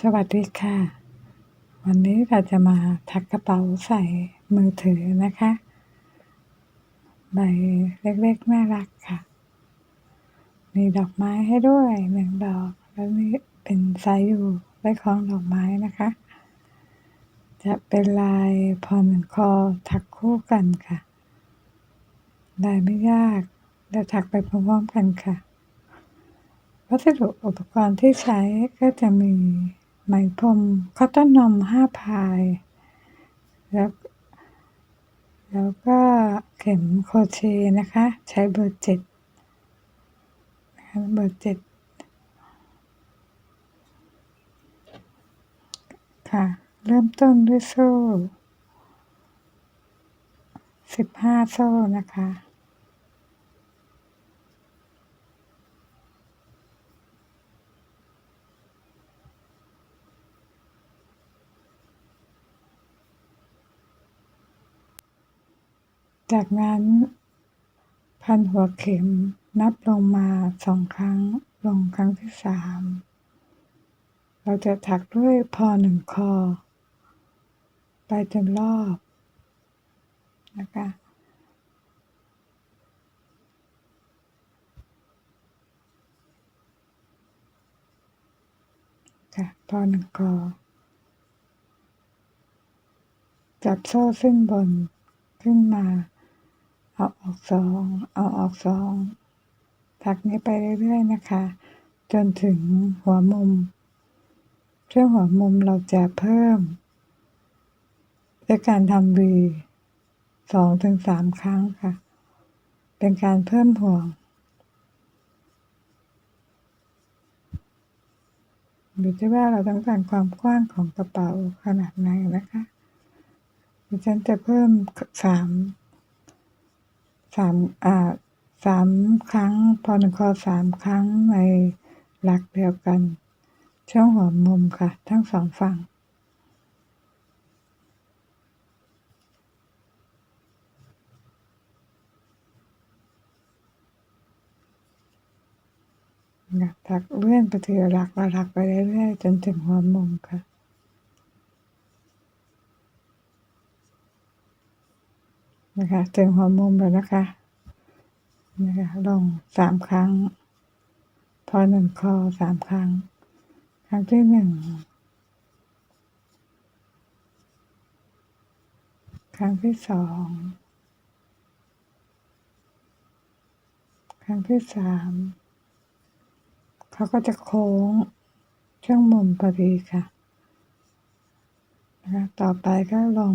สวัสดีค่ะ วันนี้เราจะมาถักกระเป๋าใส่มือถือนะคะ ใบเล็กๆน่ารักค่ะ มีดอกไม้ให้ด้วยหนึ่งดอกแล้วนี่เป็นไซส์อยู่ไว้คล้องดอกไม้นะคะ จะเป็นลายพอหนึ่งคอถักคู่กันค่ะลายไม่ยากเราถักไปพร้อมๆกันค่ะวัสดุอุปกรณ์ที่ใช้ก็จะมี ไหมพรมคอตตอนนมห้าพาย แล้วแล้วก็เข็มโครเชต์นะคะ ใช้เบอร์เจ็ดนะคะเบอร์เจ็ดค่ะ เริ่มต้นด้วยโซ่สิบห้าโซ่นะคะ จากนั้นพันหัวเข็มนับลงมาสองครั้ง ลงครั้งที่สามเราจะถักด้วยพอหนึ่งคอ ไปจนรอบนะคะค่ะพอหนึ่งคอ จับโซ่เส้นบนขึ้นมา เอาออกสองเอาออกสองถักนี้ไปเรื่อยๆนะคะ จนถึงหัวมุม ช่วงหัวมุมเราจะเพิ่มด้วยการทำวีสองถึงสามครั้งค่ะ เป็นการเพิ่มห่วงอยู่ที่ว่าเราต้องการความกว้างของกระเป๋าขนาดไหนนะคะดิฉันจะเพิ่มสาม สามอ่าสามครั้ง พอนึ่งคอสามครั้งในหลักเดียวกัน ช่วงหัวมุมค่ะ ทั้งสองฝั่งนะถักเลื่อนไปทีละหลักละหลักไปเรื่อยๆจนถึงหัวมุมค่ะ นะคะถึงหัวมุมแล้วนะคะนะคะลงสามครั้ง พอหนึ่งคอสามครั้ง ครั้งที่หนึ่งครั้งที่สองครั้งที่สามเขาก็จะโค้งช่วงมุมพอดีค่ะนะคะต่อไปก็ลง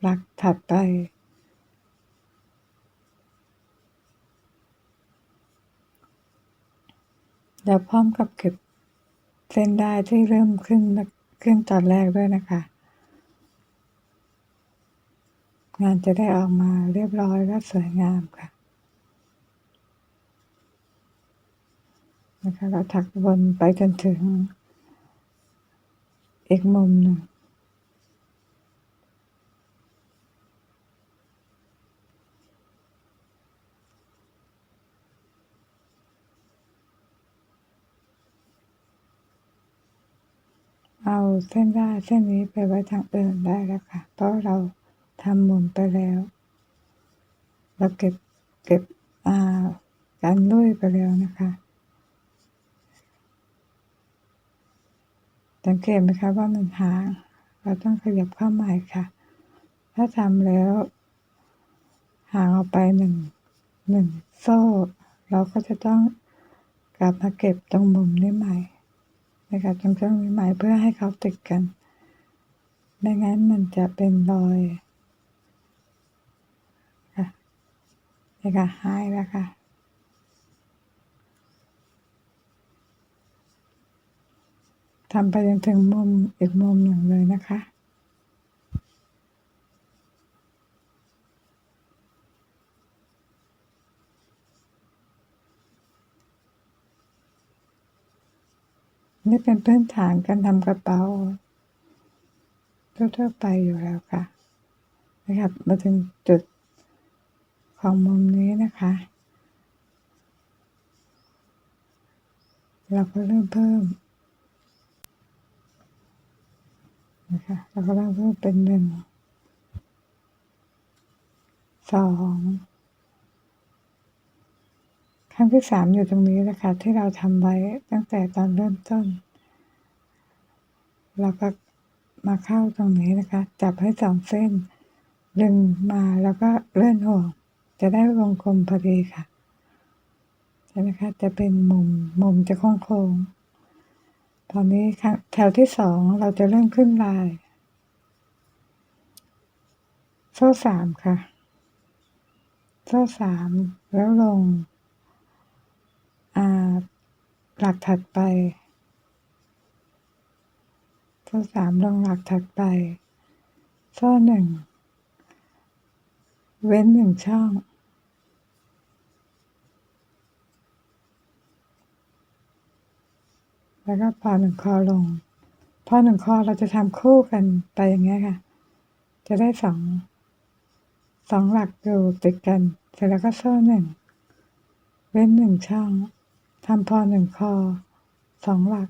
หลักถัดไป แล้วพร้อมกับเก็บเส้นได้ที่เริ่มขึ้นขึ้นตอนแรกด้วยนะคะ งานจะได้ออกมาเรียบร้อยและสวยงามค่ะนะคะเราถักบนไปจนถึงอีกมุมหนึ่ง เอาเส้นได้เส้นนี้ไปไว้ทางอื่นได้แล้วค่ะ เพราะเราทำมุมไปแล้ว เราเก็บเก็บอ่าการลุยไปแล้วนะคะสังเกตไหมคะว่ามันห่าง เราต้องขยับเข้าใหม่ค่ะ ถ้าทำแล้วห่างออกไปหนึ่งหนึ่งโซ่ เราก็จะต้องกลับมาเก็บตรงมุมนี้ใหม่ นะคะตรงช่องใหม่เพื่อให้เขาติดกันไม่งั้นมันจะเป็นรอยค่ะนี่ค่ะหายแล้วค่ะทำไปจนถึงมุมอีกมุมหนึ่งเลยนะคะ นี่เป็นพื้นฐานการทำกระเป๋าทั่วๆไปอยู่แล้วค่ะนะครับ มาถึงจุดของมุมนี้นะคะ เราก็เริ่มเพิ่มนะคะแล้วก็เริ่มเพิ่มเป็นหนึ่งสอง รั้งที่สามอยู่ตรงนี้นะคะ ที่เราทำไว้ตั้งแต่ตอนเริ่มต้น เราก็มาเข้าตรงนี้นะคะ จับให้สองเส้น ดึงมาแล้วก็เลื่อนห่วงจะได้วงกลมพอดีค่ะใช่ไหมคะจะเป็นมุมมุมจะโค้งโค้งๆตอนนี้แถวที่สองเราจะเริ่มขึ้นลาย โซ่สามค่ะ โซ่สามแล้วลง หลักถัดไปโซ่สามลงหลักถัดไปโซ่หนึ่งเว้นหนึ่งช่อง แล้วก็พอหนึ่งคอลง พอหนึ่งคอเราจะทำคู่กันไปอย่างเงี้ยค่ะ จะได้สองสองหลักอยู่ติดกัน เสร็จแล้วก็โซ่หนึ่ง เว้นหนึ่งช่อง ทำพอหนึ่งคอสองหลัก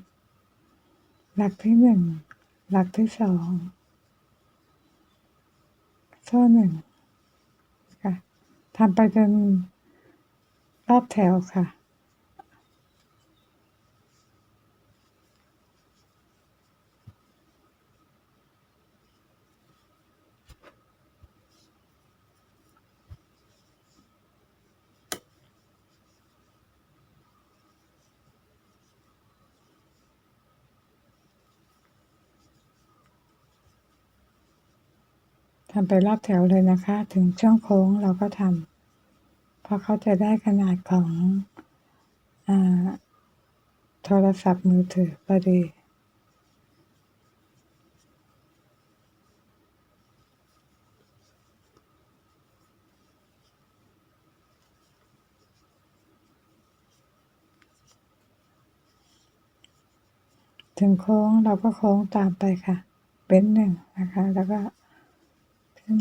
หลักที่หนึ่งหลักที่สองโซ่หนึ่งค่ะทำไปจนรอบแถวค่ะ ทำไปรอบแถวเลยนะคะ ถึงช่วงโค้งเราก็ทำเพราะเขาจะได้ขนาดของอโทรศัพท์มือถือพอดีถึงโค้งเราก็โค้งตามไปค่ะ เป็นหนึ่งนะคะ แล้วก็ ขึ้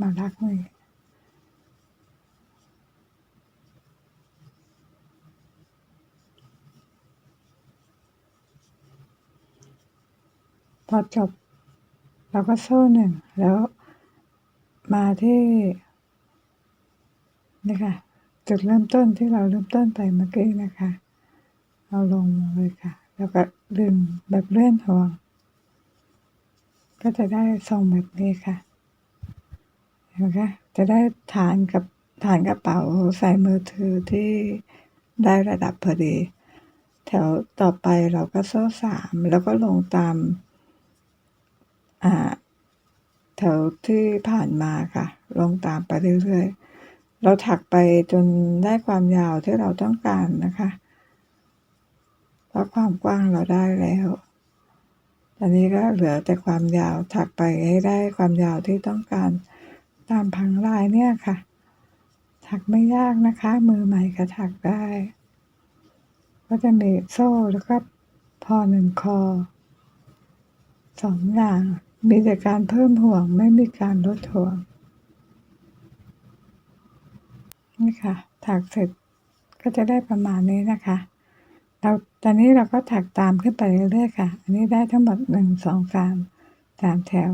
มาลักมือพอจบ เราก็โซ่หนึ่งแล้วมาที่นี่ค่ะจุดเริ่มต้นที่เราเริ่มต้นไปเมื่อกี้นะคะ เอาลงเลยค่ะ แล้วก็ดึงแบบเลื่อนห่วง ก็จะได้ทรงแบบนี้ค่ะ นไหมคะจะได้ฐานกับฐานกระเป๋าใส่มือถือที่ได้ระดับพอดี แถวต่อไปเราก็โซ่สามแล้วก็ลงตามอ่าแถวที่ผ่านมาค่ะ ลงตามไปเรื่อยๆ เราถักไปจนได้ความยาวที่เราต้องการนะคะ เพราะความกว้างเราได้แล้วตอนนี้ก็เหลือแต่ความยาวถักไปให้ได้ความยาวที่ต้องการ ตามพังลายเนี่ยค่ะ ถักไม่ยากนะคะ มือใหม่ก็ถักได้ ก็จะมีโซ่แล้วก็พอหนึ่งคอสองอย่าง มีแต่การเพิ่มห่วงไม่มีการลดห่วงนี่ค่ะ ถักเสร็จก็จะได้ประมาณนี้นะคะ เราตอนนี้เราก็ถักตามขึ้นไปเรื่อยๆค่ะ อันนี้ได้ทั้งหมดหนึ่งสองสามสามแถว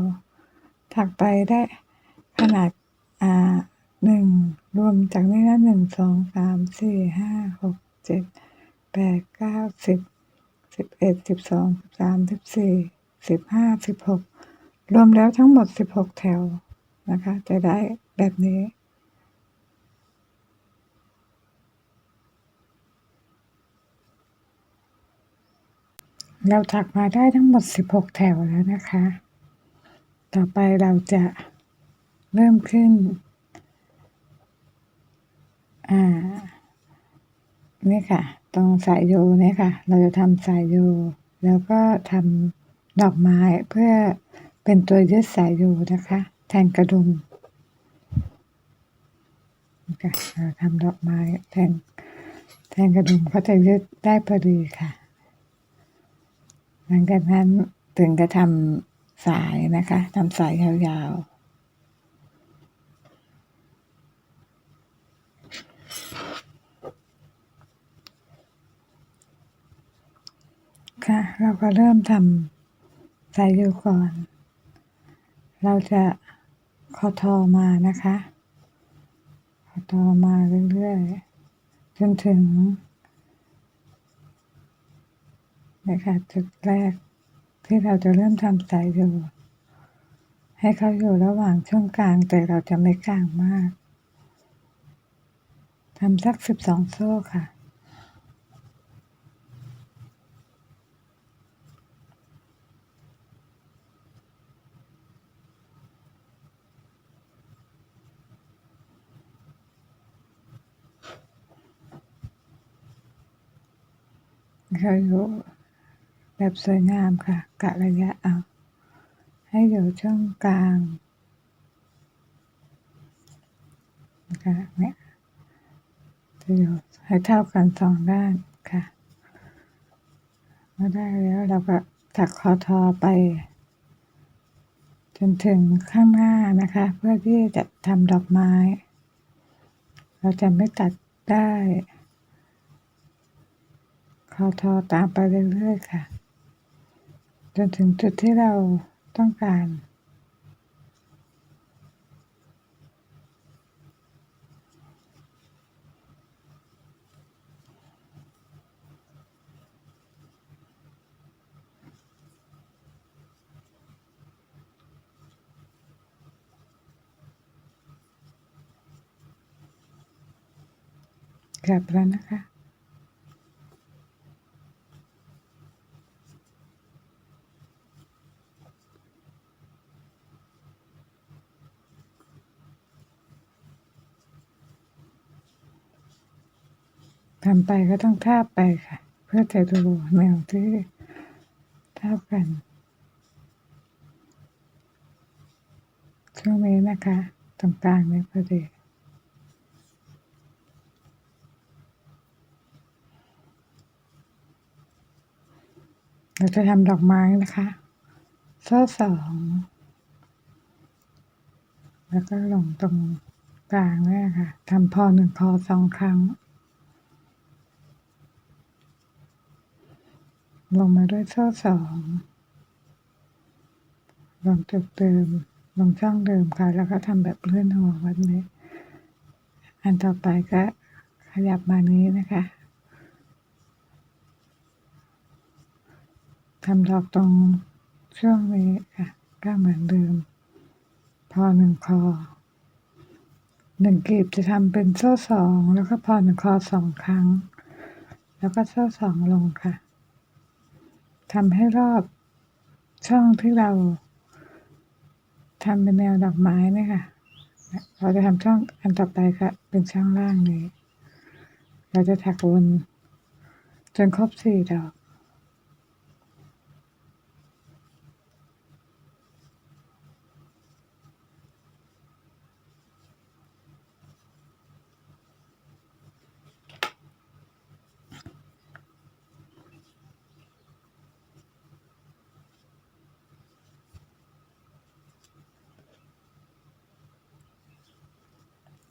ถักไปได้ ขนาดอ่าหนึ่งรวมจากนี้นะหนึ่งสองสามสี่ห้าหกเจ็ดแปดเก้าสิบสิบเอ็ดสิบสองสิบสามสิบสี่สิบห้าสิบหกรวมแล้วทั้งหมดสิบหกแถวนะคะ จะได้แบบนี้เราถักมาได้ทั้งหมด 16 แถวแล้วนะคะ ต่อไปเราจะ เริ่มขึ้น อ่า นี่ค่ะ ตรงสายโยเนี่ยค่ะ เราจะทำสายโย แล้วก็ทำดอกไม้เพื่อเป็นตัวยึดสายโยนะคะ แทนกระดุมนี่ค่ะเราทำดอกไม้แทนแทนกระดุมก็จะยึดได้พอดีค่ะ หลังจากนั้นถึงจะทำสายนะคะทำสายยาวๆ ค่ะ เราก็เริ่มทำสายโยก่อน เราจะคอทอมานะคะคอทอมาเรื่อยๆ จนถึงนะคะจุดแรกที่เราจะเริ่มทำสายโยให้เขาอยู่ระหว่างช่วงกลางแต่เราจะไม่กลางมากทำสักสิบสองโซ่ค่ะ ยู่แบบสวยงามค่ะ กะระยะเอา ให้อยู่ช่วงกลางนะคะเนี่ยจะอยู่ให้เท่ากันสองด้านค่ะเมื่อได้แล้วเราก็ถักคอทอไป จนถึงข้างหน้านะคะ เพื่อที่จะทำดอกไม้ เราจะไม่ตัดได้ คอทอตามไปเรื่อยๆค่ะ จนถึงจุดที่เราต้องการ กลับแล้วนะคะ ทำไปก็ต้องทาบไปค่ะ เพื่อจะดูแนวที่ท่ากัน ช่วงนี้นะคะ ตรงกลางนี้พอดีเราจะทำดอกไม้นะคะโซ่สองแล้วก็ลงตรงกลางเนี่ยค่ะทำพอหนึ่งพอสองครั้ง ลงมาด้วยโซ่สองลงจุดเดิม ลงช่องเดิมค่ะ แล้วก็ทำแบบเลื่อนหัวแบบนี้ อันต่อไปก็ขยับมานี้นะคะทำดอกตรงช่วงนี้ค่ะ ก็เหมือนเดิม พอหนึ่งคอหนึ่งกลีบจะทำเป็นโซ่สอง แล้วก็พอหนึ่งคอสองครั้ง แล้วก็โซ่สองลงค่ะ ทำให้รอบช่องที่เราทำเป็นแนวดอกไม้เนี่ยค่ะ เราจะทำช่องอันต่อไปค่ะ เป็นช่องล่างนี้ เราจะถักวนจนครบสี่ดอก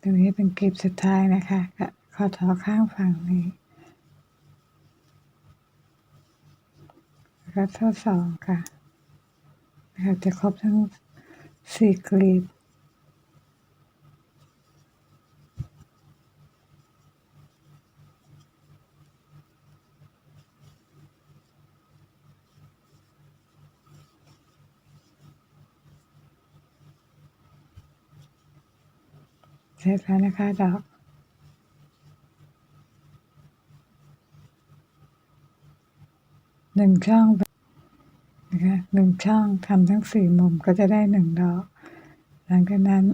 ตัวนี้เป็นกลีบสุดท้ายนะคะก็ข้อทอข้างฝั่งนี้แล้วก็ข้อสองค่ะนะคะจะครบทั้งสี่กลีบ ร็จแล้วนะคะดอกหนึ่งช่องนะคะหนึ่งช่องทำทั้งสี่มุมก็จะได้หนึ่งดอก หลังจากนั้น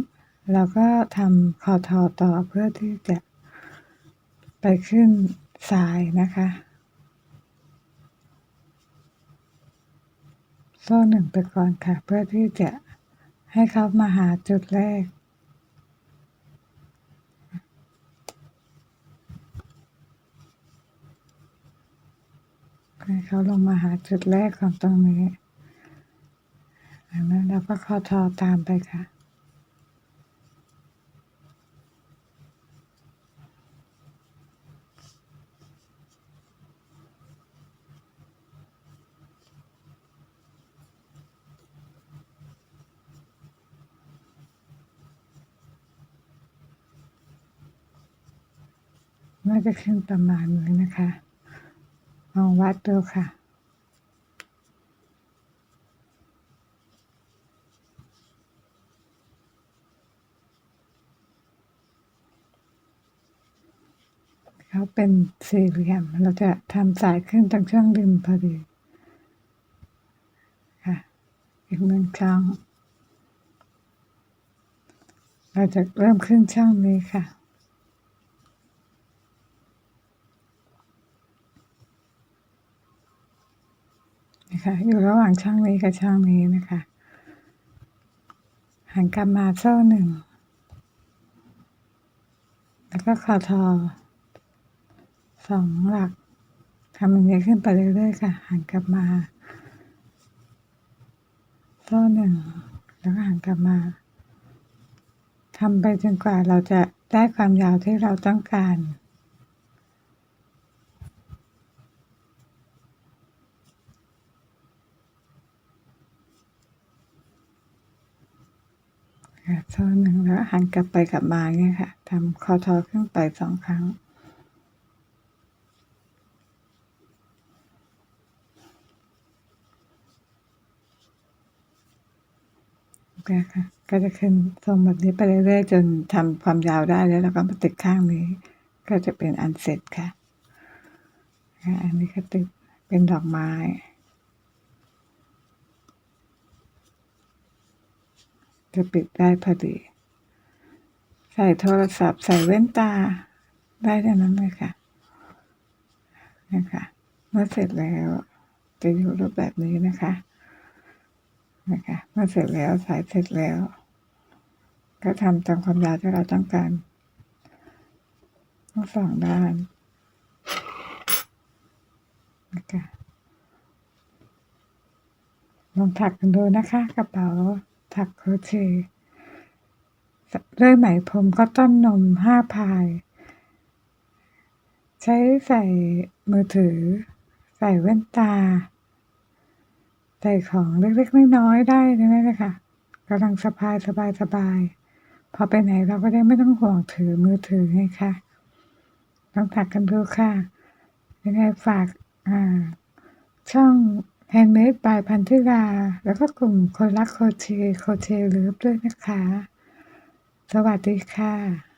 เราก็ทำคอทอต่อเพื่อที่จะไปขึ้นสายนะคะ โซ่หนึ่งไปก่อนค่ะ เพื่อที่จะให้เขามาหาจุดแรก เขาลงมาหาจุดแรกของตรงนี้จากนั้นเราก็เข้าทอตามไปค่ะ น่าจะขึ้นประมาณนี้นะคะ ลองวัดดูค่ะ เขาเป็นสี่เหลี่ยม เราจะทำสายขึ้นตรงช่องริมพอดีค่ะ อีกหนึ่งช่อง เราจะเริ่มขึ้นช่องนี้ค่ะ นะคะอยู่ระหว่างช่องนี้กับช่องนี้นะคะหันกลับมาโซ่หนึ่งแล้วก็คอทอสองหลักทำอย่างนี้ขึ้นไปเรื่อยๆค่ะ หันกลับมาโซ่หนึ่งแล้วก็หันกลับมาทำไปจนกว่าเราจะได้ความยาวที่เราต้องการ ค่ะโซ่หนึ่งแล้วหันกลับไปกลับมาเนี่ยค่ะทำคอทอขึ้นไปสองครั้ง โอเคค่ะก็จะขึ้นทรงแบบนี้ไปเรื่อยๆจนทำความยาวได้แล้วเราก็มาติดข้างนี้ ก็จะเป็นอันเสร็จค่ะค่ะอันนี้ก็ติดเป็นดอกไม้ จะปิดได้พอดี ใส่โทรศัพท์ใส่แว่นตา ได้เท่นั้นเลยค่ะนะคะเมื่อเสร็จแล้วจะอยู่รูปแบบนี้นะคะนะคะเมื่อเสร็จแล้วใส่เสร็จแล้ว ก็ทำตามความยาวที่เราต้องการทั้งสองด้านนะคะลองถักกันดูนะคะ กระเป๋า ถักโครเชต์ด้วยไหมพรมก็ต้นนมห้าพาย ใช้ใส่มือถือ ใส่แว่นตา ใส่ของเล็กๆน้อยๆได้นะนะคะกำลังสบายสบายสบายพอไปไหนเราก็ได้ไม่ต้องห่วงถือมือถือไงคะลองถักกันดูค่ะยังไงฝากอ่าช่อง แฮนด์เมดบายพันธิลา แล้วก็กลุ่มคนรักโคเช โคเชเลิฟด้วยนะคะ สวัสดีค่ะ